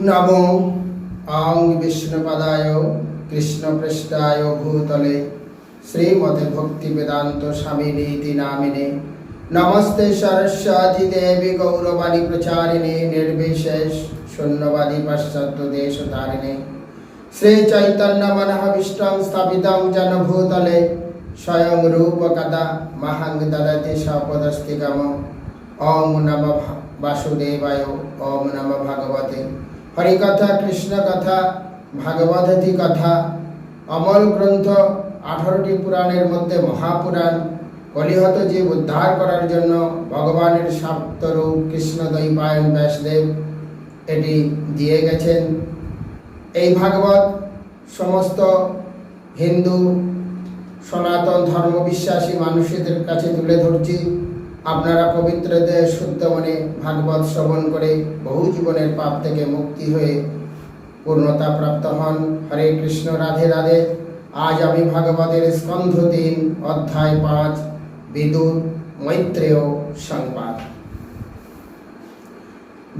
নমো আং বিষ্ণুপদায় কৃষ্ণপৃষ্ঠায় ভূতলে শ্রীমতে ভক্তি বেদান্ত স্বামিনীতি নামিনে। নমস্তে সরস্বতী দেবী গৌরবাণী প্রচারিণে নির্বিশেষ শূন্যবাদী পাশ্চাত্য তারিণে। শ্রী চৈতন্য মনঃ বিষ্টং স্থাপিতং জনভূতলে স্বয়ং রূপ কদা মহাং দদতি সপদস্তিগম ওম নম বাসুদেবায় ওম নম ভগবতে। হরিকথা কৃষ্ণ কথা ভাগবতী কথা, অমল গ্রন্থ আঠারোটি পুরাণের মধ্যে মহাপুরাণ, কলিহত জীব উদ্ধার করার জন্য ভগবানের সাপ্তরূপ কৃষ্ণ দৈপায়ন ব্যাসদেব এটি দিয়ে গেছেন। এই ভাগবত সমস্ত হিন্দু, সনাতন ধর্ম বিশ্বাসী মানুষদের কাছে তুলে ধরছি। আপনারা পবিত্র দেহ শুদ্ধ মনে ভাগবত শ্রবণ করে বহু জীবনের পাপ থেকে মুক্তি হয়ে পূর্ণতা প্রাপ্ত হন। হরে কৃষ্ণ, রাধে রাধে। আজ আমি ভাগবতের স্কন্ধ তিন, অধ্যায় পাঁচ বিদুর মৈত্রেয় সংবাদ।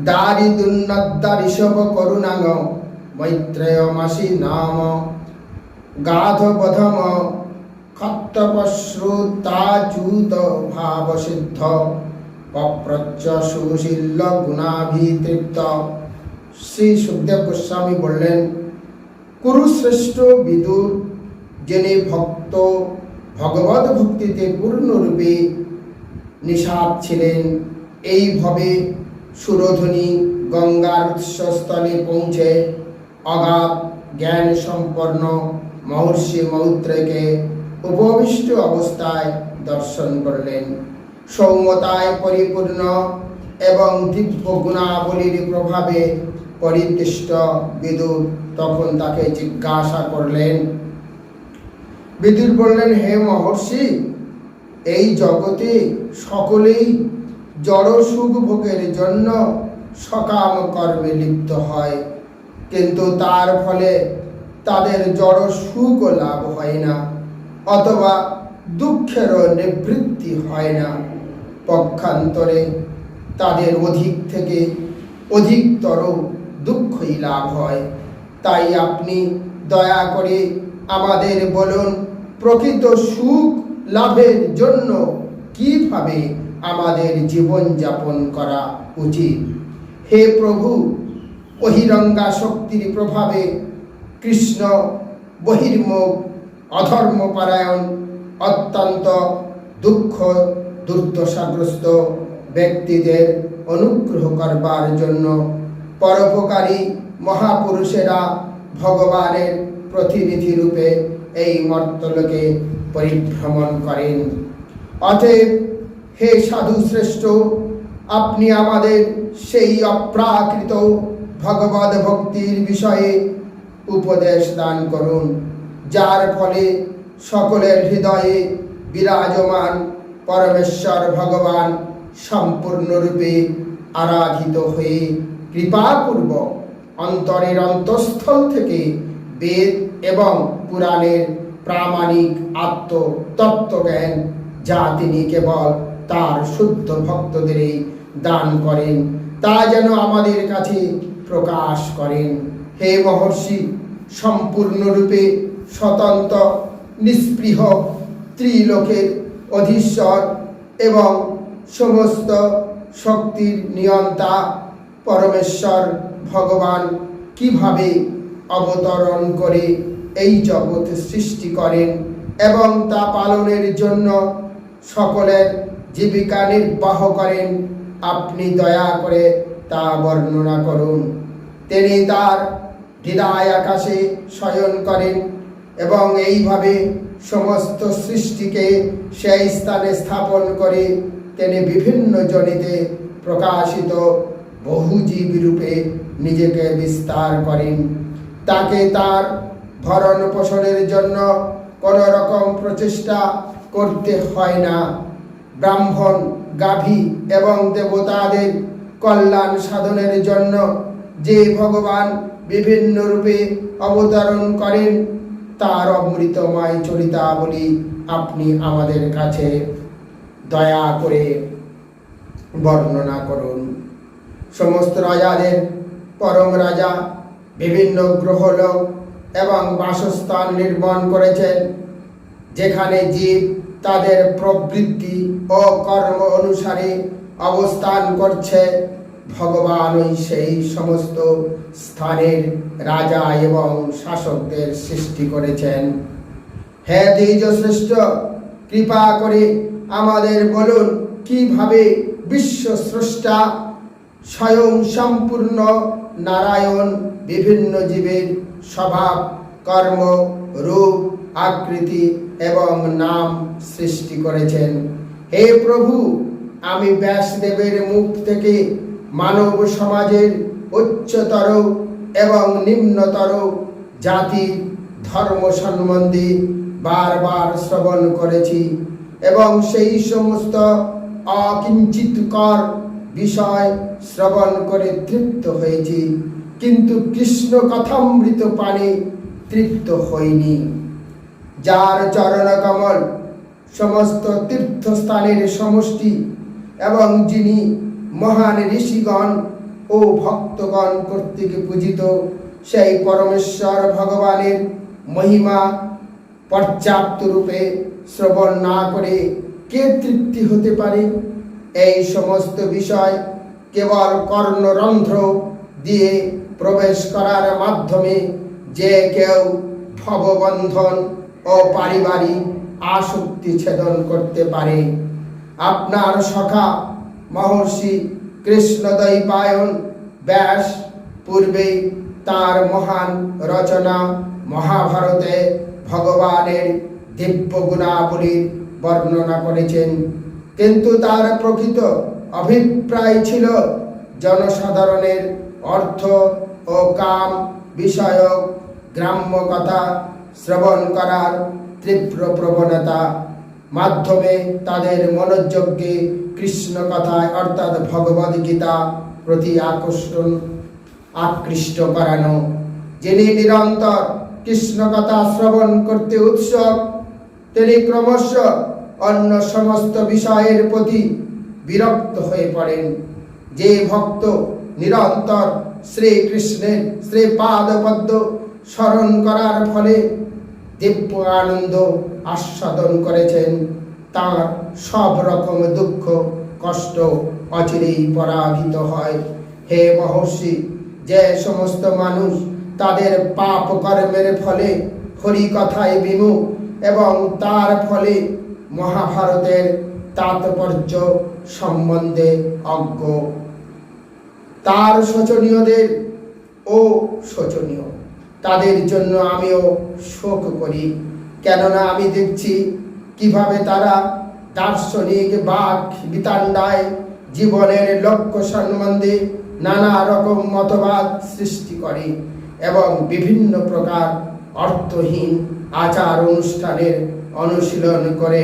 দারিদুন্নদ্দা ঋষভ করুণাঙ্গ মৈত্রেয় মাসি নাম গাধবধম খত্তপশ্রুতাচ্যুত ভাবসিদ্ধ অপ্রচ্য সুশীল গুণাভিতৃপ্ত। শ্রী সুখদেব গোস্বামী বললেন, কুরুশ্রেষ্ঠ বিদুর যিনি ভক্ত, ভগবত ভক্তিতে পূর্ণরূপে নিষাদ ছিলেন এইভাবে সুরধ্বনি গঙ্গার উৎসস্থলে পৌঁছে অগাধ জ্ঞান সম্পন্ন মহর্ষি মৌত্রকে উপবিষ্ট অবস্থায় দর্শন করলেন। সৌমতায় পরিপূর্ণ এবং দিব্য গুণাবলীর প্রভাবে পরিদৃষ্ট বিদুর তখন তাকে জিজ্ঞাসা করলেন, বিদুর বললেন, হে মহর্ষি, এই জগতে সকলেই জড় সুখ ভোগের জন্য সকাম কর্মে লিপ্ত হয়, কিন্তু তার ফলে তাদের জড় সুখ লাভ হয় না। অথবা দুঃখেরও নিবৃত্তি হয় না। পক্ষান্তরে তাদের অধিক থেকে অধিকতর দুঃখই লাভ হয়। তাই আপনি দয়া করে আমাদের বলুন, প্রকৃত সুখ লাভের জন্য কীভাবে আমাদের জীবন যাপন করা উচিত? হে প্রভু বহিরঙ্গা শক্তির প্রভাবে কৃষ্ণ বহির্মুখ অধর্মপরায়ণ, অত্যন্ত দুঃখ দুর্দশাগ্রস্ত ব্যক্তিদের অনুগ্রহ করবার জন্য পরোপকারী মহাপুরুষেরা ভগবানের প্রতিনিধি রূপে এই মর্তলোকে পরিভ্রমণ করেন। অতএব হে সাধু শ্রেষ্ঠ আপনি আমাদের সেই অপ্রাকৃত ভগবদ ভক্তির বিষয়ে উপদেশ দান করুন। যার ফলে সকলের হৃদয়ে বিরাজমান পরমেশ্বর ভগবান সম্পূর্ণরূপে আরাধিত হয়ে কৃপাপূর্বক অন্তরের অন্তঃস্থল থেকে বেদ এবং পুরাণের প্রামাণিক আত্ম তত্ত্বজ্ঞান যা তিনি কেবল তার শুদ্ধ ভক্তদেরই দান করেন, তা যেন আমাদের কাছে প্রকাশ করেন। হে মহর্ষি, সম্পূর্ণরূপে স্বতন্ত্র নিস্পৃহ ত্রিলোকের অধীশ্বর এবং সমস্ত শক্তির নিয়ন্তা পরমেশ্বর ভগবান কীভাবে অবতরণ করে এই জগৎ সৃষ্টি করেন এবং তা পালনের জন্য সকলের জীবিকা নির্বাহ করেন, আপনি দয়া করে তা বর্ণনা করুন। তিনি তার হৃদয় আকাশে শয়ন করেন। এবং এইভাবে সমস্ত সৃষ্টিকে সেই স্থানে স্থাপন করে তিনি বিভিন্ন জনিতে প্রকাশিত বহুজীবী রূপে নিজেকে বিস্তার করেন। তাকে তার ভরণ পোষণের জন্য কোনো রকম প্রচেষ্টা করতে হয় না। ব্রাহ্মণ, গাভী এবং দেবতাদের কল্যাণ সাধনের জন্য যে ভগবান বিভিন্ন রূপে অবতরণ করেন তার অমৃতময় চরিতাবলী আপনি আমাদের কাছে দয়া করে বর্ণনা করুন। সমস্ত রাজাদের, পরম রাজা, বিভিন্ন গ্রহলোক এবং বাসস্থান নির্মাণ করেছেন, যেখানে জীব তাদের প্রবৃত্তি ও কর্ম অনুসারে অবস্থান করছে। ভগবানই সেই সমস্ত স্থানের রাজা এবং শাসকদের সৃষ্টি করেছেন। হে দ্বিজ শ্রেষ্ঠ কৃপা করে আমাদের বলুন, কীভাবে বিশ্ব স্রষ্টা স্বয়ং সম্পূর্ণ নারায়ণ, বিভিন্ন জীবের স্বভাব, কর্ম, রূপ, আকৃতি এবং নাম সৃষ্টি করেছেন। হে প্রভু, আমি ব্যাসদেবের মুখ থেকে মানব সমাজের উচ্চতর এবং নিম্নতর জাতি ধর্ম সম্বন্ধে বারবার শ্রবণ করেছি এবং সেই সমস্ত অকিঞ্চিতকর বিষয় শ্রবণ করে তৃপ্ত হয়েছি। কিন্তু কৃষ্ণ কথামৃত পানে তৃপ্ত হইনি। যার চরণ কমল সমস্ত তীর্থস্থানের সমষ্টি এবং যিনি মহান ঋষিগণ ও ভক্তগণ কর্তৃক পূজিত সেই পরমেশ্বর ভগবানের মহিমা পর্যাপ্ত রূপে শ্রবণ না করে কে তৃপ্তি হতে পারে? এই সমস্ত বিষয় কেবল কর্ণরন্ধ্র দিয়ে প্রবেশ করার মাধ্যমে যে কেউ ভববন্ধন ও পারিবারিক আসক্তি ছেদন করতে পারে। আপনার সখা মহর্ষি কৃষ্ণদৈপায়ন ব্যাস পূর্বে তার মহান রচনা মহাভারতে ভগবানের দিব্য গুণাবলীর বর্ণনা করেছেন। কিন্তু তার প্রকৃত অভিপ্রায় ছিল জনসাধারণের অর্থ ও কাম বিষয়ক গ্রাম্য কথা শ্রবণ করার তীব্র প্রবণতা। মাধ্যমে তাদের মনোযোগকে কৃষ্ণ কথায় অর্থাৎ ভগবদ গীতা প্রতি আকর্ষণ আকৃষ্ট করানো। যিনি নিরন্তর কৃষ্ণ কথা শ্রবণ করতে উৎসব তিনি ক্রমশ অন্য সমস্ত বিষয়ের প্রতি বিরক্ত হয়ে পড়েন। যে ভক্ত নিরন্তর শ্রীকৃষ্ণের শ্রীপাদপদ্ম স্মরণ করার ফলে দিব্য আনন্দ আস্বাদন করেছেন। তার সব রকম দুঃখ, কষ্ট অচিরেই পরাভিত হয়। হে মহর্ষি, যে সমস্ত মানুষ তাদের পাপ কর্মের ফলে হরি কথায় বিমুখ এবং তার ফলে মহাভারতের তাৎপর্য সম্বন্ধে অজ্ঞ। তার শোচনীয়দের ও শোচনীয়। তাদের জন্য আমিও শোক করি। কেননা আমি দেখছি কীভাবে তারা দার্শনিক বাক বিতান্ডায় জীবনের লক্ষ্য সম্বন্ধে নানা রকম মতবাদ সৃষ্টি করে এবং বিভিন্ন প্রকার অর্থহীন আচার অনুষ্ঠানের অনুশীলন করে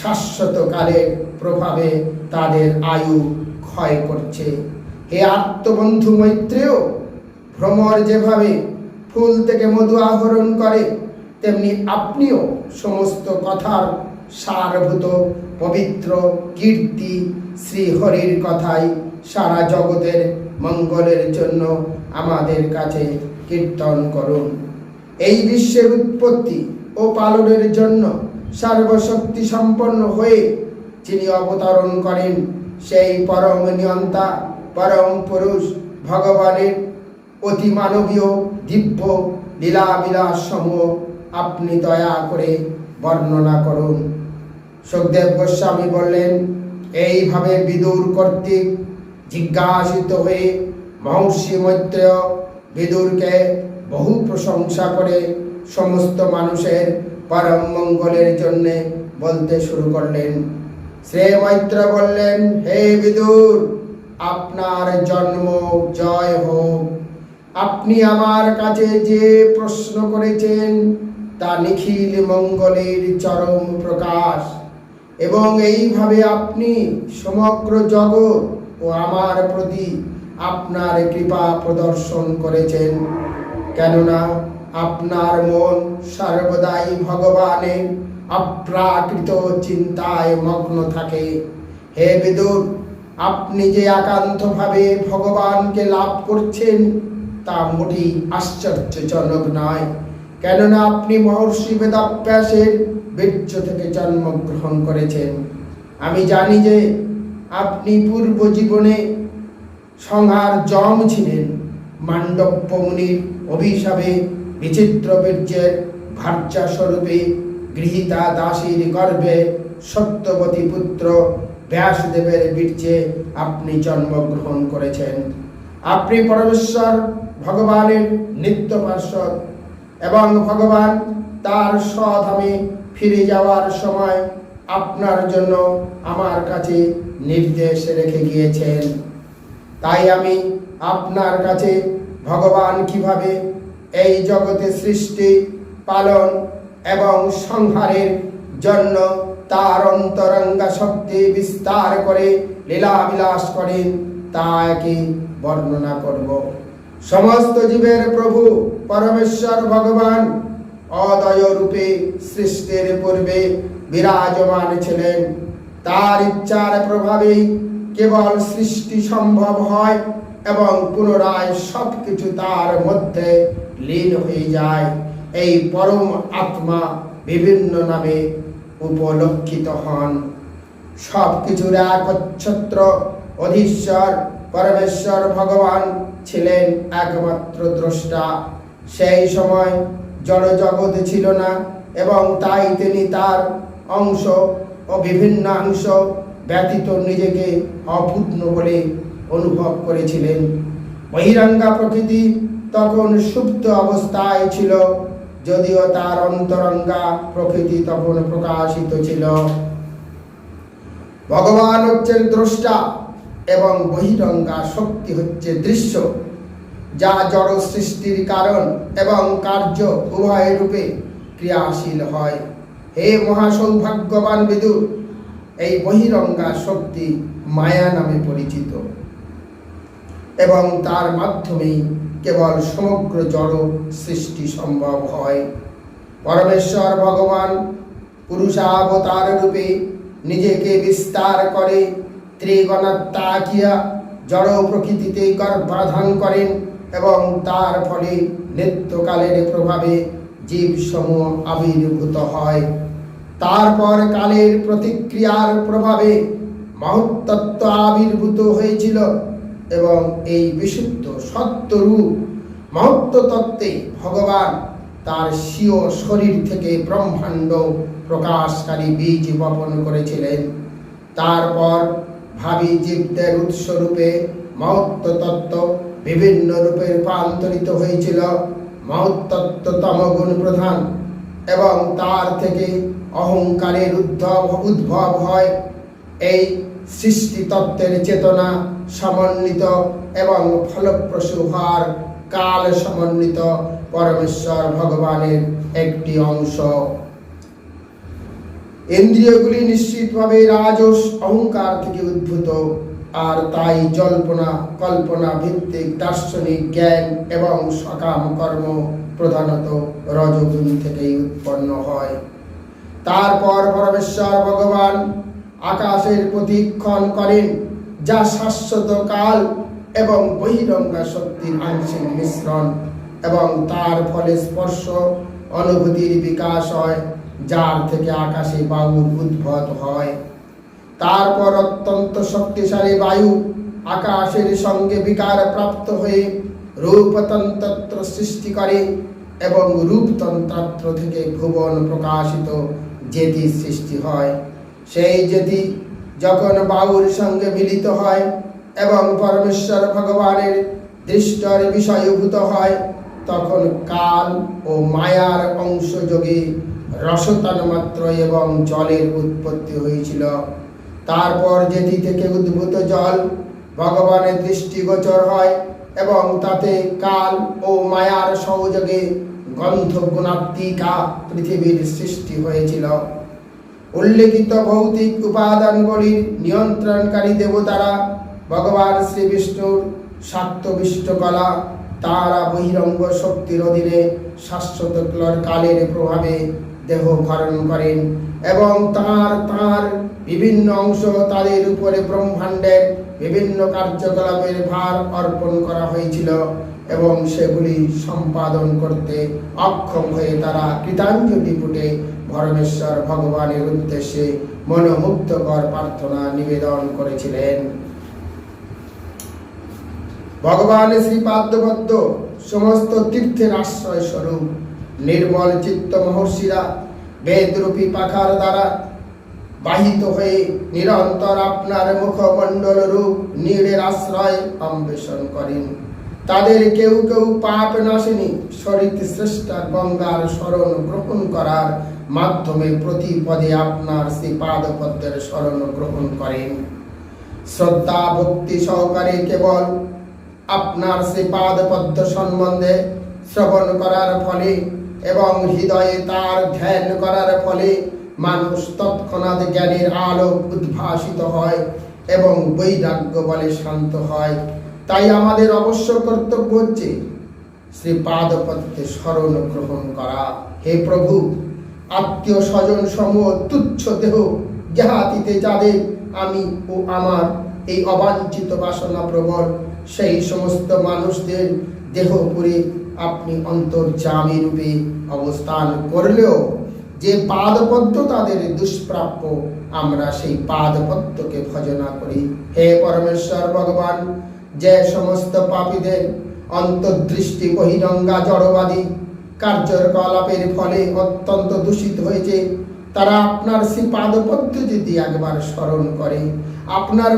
শাশ্বতকালের প্রভাবে তাদের আয়ু ক্ষয় করছে। হে আত্মবন্ধু মৈত্রেয়, ভ্রমর যেভাবে ফুল থেকে মধু আহরণ করে তেমনি আপনিও সমস্ত কথার সারভূত, পবিত্র, কীর্তি, শ্রীহরির কথাই সারা জগতের মঙ্গলের জন্য আমাদের কাছে কীর্তন করুন। এই বিশ্বের উৎপত্তি ও পালনের জন্য সর্বশক্তি সম্পন্ন হয়ে যিনি অবতরণ করেন, সেই পরম নিয়ন্তা, পরম পুরুষ, ভগবানের অতি মানবীয় দিব্য লীলা বিলাস সমূহ আপনি দয়া করে বর্ণনা করুন। সুখদেব গোস্বামী বললেন, এইভাবে বিদুর কর্তৃক জিজ্ঞাসিত হয়ে মহর্ষি মৈত্রেয় বিদুরকে বহু প্রশংসা করে সমস্ত মানুষের পরম মঙ্গলের জন্যে বলতে শুরু করলেন। শ্রী মৈত্র বললেন, হে বিদুর, আপনার জন্ম জয় হোক। আপনি আমার কাছে যে প্রশ্ন করেছেন তা নিখিল মঙ্গলের চরম প্রকাশ। এবং এইভাবে আপনি সমগ্র জগৎ ও আমার প্রতি আপনার কৃপা প্রদর্শন করেছেন। কেননা আপনার মন সর্বদাই ভগবানের অপ্রাকৃত চিন্তায় মগ্ন থাকে। হে বিদুর, আপনি যে একান্তভাবে ভগবানকে লাভ করছেন, তা মোটেই আশ্চর্যজনক নয়। কেননা আপনি মহর্ষি বেদাভ্যাসের বীর্য থেকে জন্মগ্রহণ করেছেন। আমি জানি যে আপনি পূর্ব জীবনে সংহার জম ছিলেন। মান্ডব্য মুনির অভিশাপে বিচিত্র বীর্যের ভার্যা স্বরূপে গৃহীতা দাসীর গর্ভে সত্যবতী পুত্র ব্যাসদেবের বীর্যে আপনি জন্মগ্রহণ করেছেন। আপনি পরমেশ্বর ভগবানের নিত্য পার্শ্বদ এবং ভগবান, তার স্বধামে ফিরে যাওয়ার সময় আপনার জন্য আমার কাছে নির্দেশ রেখে গিয়েছেন। তাই আমি আপনার কাছে ভগবান কীভাবে এই জগতে সৃষ্টি, পালন এবং সংহারের জন্য তার অন্তরঙ্গা শক্তি বিস্তার করে লীলা বিলাস করেন, তা একই বর্ণনা করব। সমস্ত জীবের প্রভু পরমেশ্বর ভগবান অদয় রূপে সৃষ্টির পূর্বে বিরাজমান ছিলেন। তার ইচ্ছার প্রভাবেই কেবল সৃষ্টি সম্ভব হয় এবং পুনরায় সবকিছু তার মধ্যে লীন হয়ে যায়। এই পরম আত্মা বিভিন্ন নামে উপলক্ষিত হন। সব কিছুর একচ্ছত্র অধীশ্বর, পরমেশ্বর ভগবান ছিলেন একমাত্র দ্রষ্টা। সেই সময় জড় জগৎ ছিল না এবং তাই তিনি তার অংশ ও বিভিন্ন অংশ ব্যতীত নিজেকে অপূর্ণ বলে অনুভব করেছিলেন। বহিরাঙ্গা প্রকৃতি তখন সুপ্ত অবস্থায় ছিল, যদিও তার অন্তরঙ্গা প্রকৃতি তখন প্রকাশিত ছিল। ভগবান হচ্ছেন দ্রষ্টা। এবং বহিরঙ্গা শক্তি হচ্ছে দৃশ্য, যা জড় সৃষ্টির কারণ এবং কার্য উভয় রূপে ক্রিয়াশীল হয়। হে মহাসৌভাগ্যবান বিদুর এই বহিরঙ্গা শক্তি মায়া নামে পরিচিত এবং তার মাধ্যমেই কেবল সমগ্র জড় সৃষ্টি সম্ভব হয়। পরমেশ্বর ভগবান পুরুষাবতার রূপে নিজেকে বিস্তার করে ত্রিগণাত্মাকিয়া জড় প্রকৃতিতে গর্ভাধান করেন এবং তার ফলে নিত্যকালের প্রভাবে জীবসমূহ আবির্ভূত হয়। তারপর কালের প্রতিক্রিয়ার প্রভাবে মহত্তত্ত্ব আবির্ভূত হয়েছিল এবং এই বিশুদ্ধ সত্যরূপ মহত্ব তত্ত্বে ভগবান তার স্বীয় শরীর থেকে ব্রহ্মাণ্ড প্রকাশকারী বীজ বপন করেছিলেন। তারপর ভাবি জীবদের উৎসরূপে মহত্ব তত্ত্ব বিভিন্ন রূপে রূপান্তরিত হয়েছিল। মহত্তত্ত্ব তমগুণ প্রধান এবং তার থেকে অহংকারের উদ্ভব উদ্ভব হয়। এই সৃষ্টি তত্ত্বের চেতনা সমন্বিত এবং ফলপ্রসূ হওয়ার কাল সমন্বিত পরমেশ্বর ভগবানের একটি অংশ। ইন্দ্রিয়গুলি নিশ্চিতভাবে রাজস অহংকার থেকে উদ্ভূত, আর তাই জল্পনা, কল্পনা ভিত্তিক দার্শনিক জ্ঞান এবং সকাম কর্ম প্রধানত রজগুণ থেকেই উৎপন্ন হয়। তারপর পরমেশ্বর ভগবান আকাশের প্রতিক্ষণ করেন, যা শাশ্বত কাল এবং বহিরঙ্গা শক্তির আংশিক মিশ্রণ এবং তার ফলে স্পর্শ, অনুভূতির বিকাশ হয়। যার থেকে আকাশে বায়ুর উদ্ভব হয়। তারপর অত্যন্ত শক্তিশালী বায়ু আকাশের সঙ্গে বিকার প্রাপ্ত হয়ে রূপতন্ত্র সৃষ্টি করে এবং রূপতন্ত্র থেকে ভুবন প্রকাশিত জেতি সৃষ্টি হয়। সেই জেতি যখন বায়ুর সঙ্গে মিলিত হয় এবং পরমেশ্বর ভগবানের দৃষ্টর বিষয়ভূত হয়, তখন কাল ও মায়ার অংশযোগে রসতান মাত্র এবং জলের উৎপত্তি হয়েছিল। তারপর যেটি থেকে উদ্ভূত জল, ভগবানের দৃষ্টিগোচর হয় এবং তাতে কাল ও মায়ার সহযোগে গন্ধ গুণাত্মিকা পৃথিবীর সৃষ্টি হয়েছিল। উল্লেখিত ভৌতিক উপাদানগুলির নিয়ন্ত্রণকারী দেবতারা ভগবান শ্রী বিষ্ণুর শাক্তবিষ্ট কলা তারা বহিরঙ্গ শক্তির অধীনে শাশ্বত কালের প্রভাবে দেহ ধারণ করেন এবং তার তার বিভিন্ন অংশ তাদের উপরে ব্রহ্মাণ্ডের বিভিন্ন কার্যকলাপের ভার অর্পণ করা হয়েছিল এবং সেগুলি সম্পাদন করতে অক্ষম হয়ে তারা কৃতাঞ্জলি পুটে পরমেশ্বর ভগবানের উদ্দেশ্যে মনোমুগ্ধকর প্রার্থনা নিবেদন করেছিলেন। ভগবান শ্রীপাদ্যপদ্য সমস্ত তীর্থের আশ্রয় স্বরূপ নির্মল চিত্ত মহর্ষিরা বেদরূপী পাখার দ্বারা বাহিত হয়ে নিরন্তর আপনার মুখমণ্ডল রূপ নীড়ের আশ্রয় অন্বেষণ করেন। তাদের কেউ কেউ পাপ নাশিনী, সরিত শ্রেষ্ঠা গঙ্গার স্মরণ গ্রহণ করার মাধ্যমে প্রতি পদে আপনার শ্রী পাদপদ্মের শরণ গ্রহণ করেন। শ্রদ্ধা ভক্তি সহকারে কেবল আপনার সে পাদপদ্ম সম্বন্ধে শ্রবণ করার ফলে এবং হৃদয়ে তার ধ্যান করার ফলে মানুষ তৎক্ষণাৎ জ্ঞানের আলো উদ্ভাসিত হয় এবং বৈরাগ্য বলে শান্ত হয়। তাই আমাদের অবশ্য কর্তব্য হচ্ছে শ্রী পাদপদ্মে স্মরণ গ্রহণ করা। হে প্রভু, আত্মীয় স্বজন সমূহ তুচ্ছ দেহ জ্ঞাতিতে যাদের আমি ও আমার এই অবাঞ্ছিত বাসনা প্রবল, সেই সমস্ত মানুষদের দেহপুরে আপনি অন্তর্জামী রূপে অবস্থান করলেও যে পাদপদ্ম তাদের দুষ্প্রাপ্য, আমরা সেই পাদপদ্মকে ভজনা করি। হে পরমেশ্বর ভগবান, যে সমস্ত পাপীদের অন্তর্দৃষ্টি বহিরঙ্গা জড়বাদী, কার্যকলাপের ফলে অত্যন্ত দূষিত হয়েছে, তারা আপনার সেই পাদপদ্ম যদি একবার স্মরণ করে, আপনার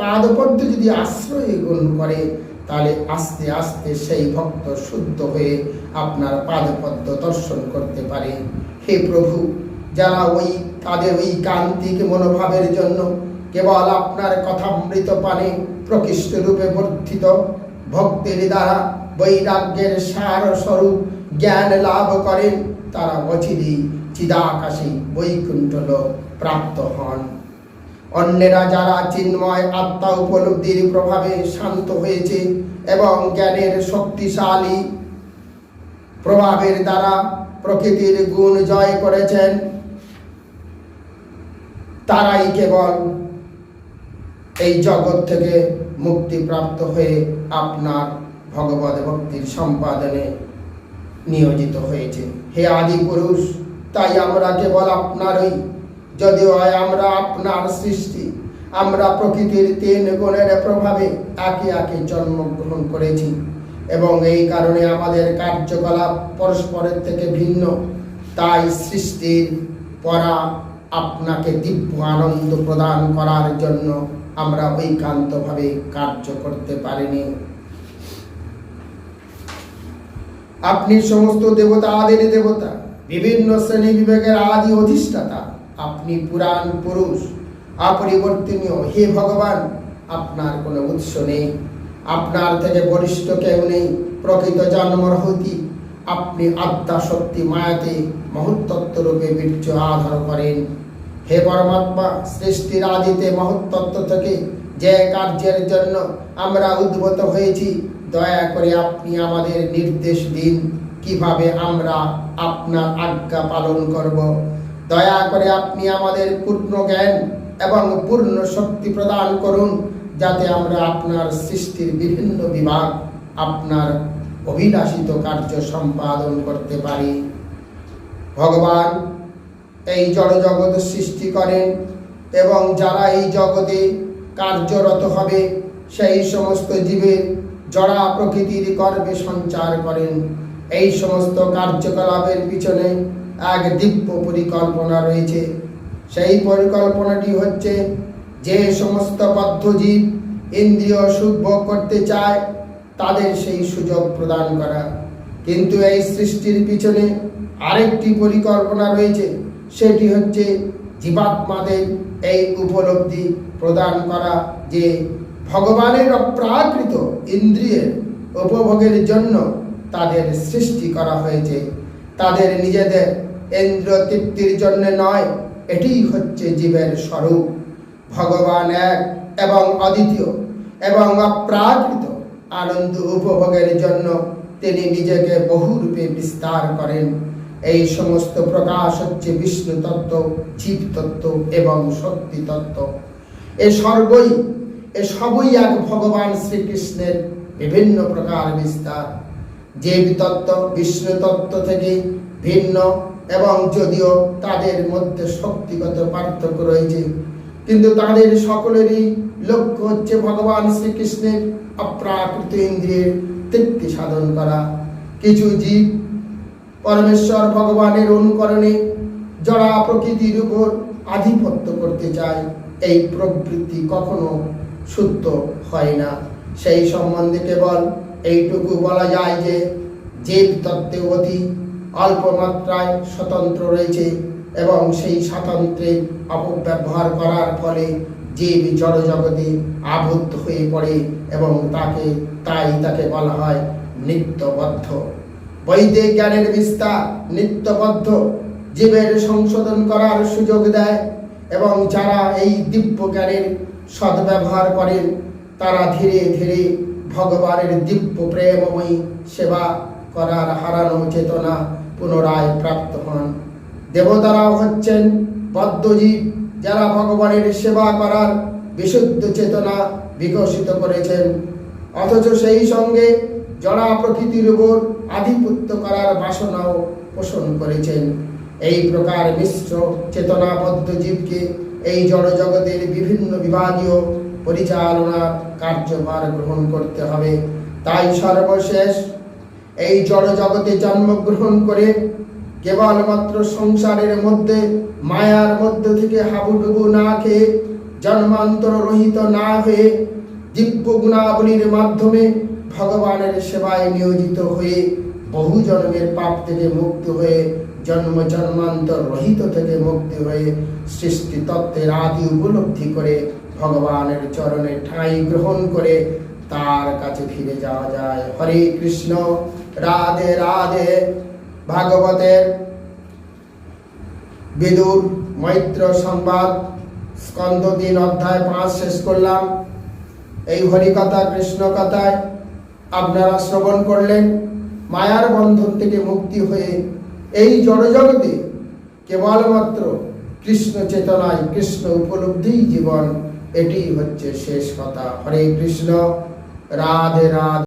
পাদপদ্ম যদি আশ্রয় গ্রহণ করে তাহলে আস্তে আস্তে সেই ভক্ত শুদ্ধ হয়ে আপনার পাদপদ্ম দর্শন করতে পারে। হে প্রভু, যারা ওই, তাদের ওই কান্তিক মনোভাবের জন্য কেবল আপনার কথামৃত পানে প্রকৃষ্ট রূপে বর্ধিত, ভক্তের দ্বারা বৈরাগ্যের সার স্বরূপ জ্ঞান লাভ করেন, তারা অচিরি চিদাকাশী বৈকুণ্ঠ লোক প্রাপ্ত হন। অন্যেরা যারা চিন্ময় আত্মা উপলব্ধির প্রভাবে শান্ত হয়েছে এবং জ্ঞানের শক্তিশালী প্রভাবের দ্বারা প্রকৃতির গুণ জয় করেছেন, তারাই কেবল এই জগৎ থেকে মুক্তি প্রাপ্ত হয়ে আপনার ভগবত ভক্তির সম্পাদনে নিয়োজিত হয়েছে। হে আদি পুরুষ, তাই আমরা কেবল আপনারই যদিও আমরা আপনার সৃষ্টি, আমরা প্রকৃতির তিন গুণের প্রভাবে একে একে জন্মগ্রহণ করেছি এবং এই কারণে আমাদের কার্যকলাপ পরস্পরের থেকে ভিন্ন। তাই সৃষ্টির পরা আপনাকে দিব্য আনন্দ প্রদান করার জন্য আমরা ঐকান্তভাবে কার্য করতে পারিনি। আপনি সমস্ত দেবতা আদের দেবতা বিভিন্ন শ্রেণি বিবেকের আদি অধিষ্ঠাতা আপনি পুরাণ পুরুষ, অপরিবর্তনীয়। হে ভগবান, আপনার কোনো উৎস নেই। আপনার থেকে বরিষ্ঠ কেউ নেই। প্রকৃত জন্মরহতি আপনি আত্মা শক্তি মায়াতে মহত্তত্ত্ব রূপে বীর্য আধার করেন। হে পরমাত্মা, সৃষ্টির আদিতে মহত্তত্ত্ব থেকে যে কার্যের জন্য আমরা উদ্ভূত হয়েছি, দয়া করে আপনি আমাদের নির্দেশ দিন। কীভাবে আমরা আপনার আজ্ঞা পালন করব? দয়া করে আপনি আমাদের পূর্ণ জ্ঞান এবং পূর্ণ শক্তি প্রদান করুন, যাতে আমরা আপনার সৃষ্টির বিভিন্ন বিভাগ আপনার অভিলাষিত কার্য সম্পাদন করতে পারি। ভগবান এই জড়জগৎ সৃষ্টি করেন এবং যারা এই জগতে কার্যরত হবে, সেই সমস্ত জীবের জড়া প্রকৃতির গর্বে সঞ্চার করেন। এই সমস্ত কার্যকলাপের পিছনে এক দিব্য পরিকল্পনা রয়েছে। সেই পরিকল্পনাটি হচ্ছে যে সমস্ত বদ্ধজীব ইন্দ্রিয় ভোগ করতে চায়, তাদের সেই সুযোগ প্রদান করা। কিন্তু এই সৃষ্টির পিছনে আরেকটি পরিকল্পনা রয়েছে, সেটি হচ্ছে জীবাত্মাদের এই উপলব্ধি প্রদান করা যে ভগবানের অপ্রাকৃত ইন্দ্রিয়ের উপভোগের জন্য তাদের সৃষ্টি করা হয়েছে। তাদের নিজেদের ইন্দ্র তৃপ্তির জন্য নয়, এটিই হচ্ছে জীবের স্বরূপ। ভগবান এক এবং অদ্বিতীয় এবং অপ্রাকৃত আনন্দ উপভোগের জন্য তিনি নিজেকে বহুরূপে বিস্তার করেন। এই সমস্ত প্রকাশ হচ্ছে বিষ্ণু তত্ত্ব, জীব তত্ত্ব এবং শক্তি তত্ত্ব। এ সর্বই, এ সবই এক ভগবান শ্রীকৃষ্ণের বিভিন্ন প্রকার বিস্তার। যে তত্ত্ব, বিষ্ণু তত্ত্ব থেকে ভিন্ন এবং যদিও তাদের মধ্যে শক্তিগত পার্থক্য রয়েছে, কিন্তু তাদের সকলেরই লক্ষ্য হচ্ছে ভগবান শ্রীকৃষ্ণের অপ্রাকৃত ইন্দ্রিয়ের তৃপ্তি সাধন করা। কিছু জীব পরমেশ্বর ভগবানের অনুকরণে জড়া প্রকৃতির উপর আধিপত্য করতে চায়, এই প্রবৃত্তি কখনো শুদ্ধ হয় না। সেই সম্বন্ধে কেবল এইটুকু বলা যায় যে জীব তত্ত্বে অতি অল্প মাত্রায় স্বতন্ত্র রয়েছে এবং সেই স্বাতন্ত্র্যের অপব্যবহার করার ফলে জীব জড় জগতে আবদ্ধ হয়ে পড়ে এবং তাকে, তাই তাকে বলা হয় নিত্যবদ্ধ। বৈদিক জ্ঞানের বিস্তার নিত্যবদ্ধ। জীবের সংশোধন করার সুযোগ দেয় এবং যারা এই দিব্য জ্ঞানের সদ্ব্যবহার করেন, তারা ধীরে ধীরে ভগবানের দিব্য প্রেমময়ী সেবা করার হারানো চেতনা পুনরায় প্রাপ্ত হন। দেবতারাও হচ্ছেন পদ্মজীব, যারা ভগবানের সেবা করার বিশুদ্ধ চেতনা বিকশিত করেছেন। অথচ সেই সঙ্গে জড়া প্রকৃতির উপর আধিপত্য করার বাসনাও পোষণ করেছেন। এই প্রকার মিশ্র চেতনাবদ্ধ জীবকে এই জড় জগতের বিভিন্ন বিভাগীয় পরিচালনার কার্যভার গ্রহণ করতে হবে। তাই সর্বশেষ এই জড় জগতে জন্মগ্রহণ করে কেবলমাত্র সংসারের মধ্যে, মায়ার মধ্যে থেকে হাবুডুবু না খেয়ে জন্মান্তর রহিত না হয়ে দিব্য গুণাবলীর মাধ্যমে ভগবানের সেবায় নিয়োজিত হয়ে বহু জন্মের পাপ থেকে মুক্ত হয়ে, জন্ম জন্মান্তর রহিত থেকে মুক্তি হয়ে সৃষ্টি তত্ত্বের আদি উপলব্ধি করে ভগবানের চরণে ঠাঁই গ্রহণ করে তার কাছে ফিরে যাওয়া যায়। হরে কৃষ্ণ। রাধে রাধে ভাগবতের বিদুর মৈত্র সংবাদ স্কন্ধ তিন অধ্যায় পাঁচ শেষ করলাম। এই হরিকথা, কৃষ্ণ কথায় আপনারা শ্রবণ করলেন। মায়ার বন্ধন থেকে মুক্তি হয়ে এই জড়জগতে কেবলমাত্র কৃষ্ণ চেতনায়, কৃষ্ণ উপলব্ধি জীবন এটি হচ্ছে শেষ কথা। হরে কৃষ্ণ, রাধে রাধে।